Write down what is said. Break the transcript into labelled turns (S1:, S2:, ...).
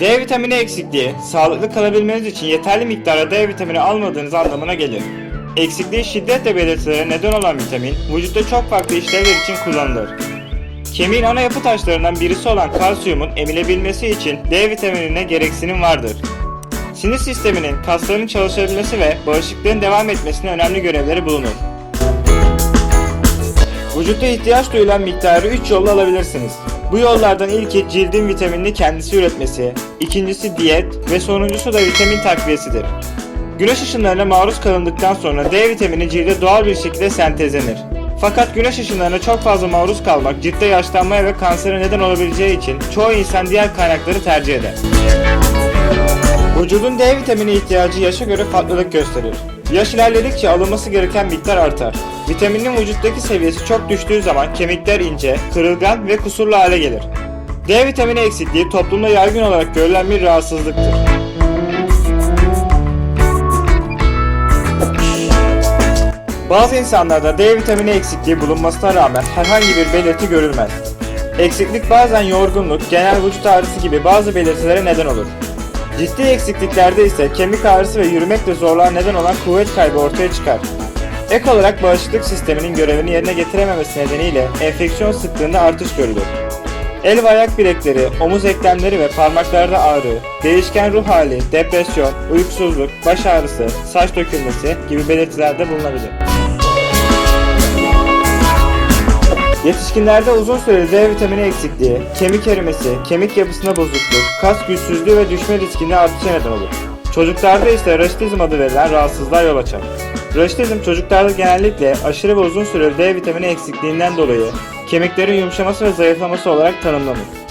S1: D vitamini eksikliği, sağlıklı kalabilmeniz için yeterli miktarda D vitamini almadığınız anlamına gelir. Eksikliği şiddetle belirtilere neden olan vitamin, vücutta çok farklı işlevler için kullanılır. Kemiğin ana yapı taşlarından birisi olan kalsiyumun emilebilmesi için D vitaminine gereksinim vardır. Sinir sisteminin, kasların çalışabilmesi ve bağışıklığın devam etmesine önemli görevleri bulunur. Vücutta ihtiyaç duyulan miktarı 3 yolla alabilirsiniz. Bu yollardan ilki cildin vitaminini kendisi üretmesi, ikincisi diyet ve sonuncusu da vitamin takviyesidir. Güneş ışınlarına maruz kalındıktan sonra D vitamini cilde doğal bir şekilde sentezlenir. Fakat güneş ışınlarına çok fazla maruz kalmak ciltte yaşlanmaya ve kansere neden olabileceği için çoğu insan diğer kaynakları tercih eder. Vücudun D vitamini ihtiyacı yaşa göre farklılık gösterir. Yaş ilerledikçe alınması gereken miktar artar. Vitaminin vücuttaki seviyesi çok düştüğü zaman kemikler ince, kırılgan ve kusurlu hale gelir. D vitamini eksikliği toplumda yaygın olarak görülen bir rahatsızlıktır. Bazı insanlarda D vitamini eksikliği bulunmasına rağmen herhangi bir belirti görülmez. Eksiklik bazen yorgunluk, genel vücut ağrısı gibi bazı belirtilere neden olur. Ciddi eksikliklerde ise kemik ağrısı ve yürümekle zorluğa neden olan kuvvet kaybı ortaya çıkar. Ek olarak bağışıklık sisteminin görevini yerine getirememesi nedeniyle enfeksiyon sıklığında artış görülür. El ve ayak bilekleri, omuz eklemleri ve parmaklarda ağrı, değişken ruh hali, depresyon, uykusuzluk, baş ağrısı, saç dökülmesi gibi belirtilerde bulunabilir. Yetişkinlerde uzun süreli D vitamini eksikliği, kemik erimesi, kemik yapısında bozukluk, kas güçsüzlüğü ve düşme riskine artışa neden olur. Çocuklarda ise raşitizm adı verilen rahatsızlığa yol açar. Raşitizm çocuklarda genellikle aşırı ve uzun süreli D vitamini eksikliğinden dolayı kemiklerin yumuşaması ve zayıflaması olarak tanımlanır.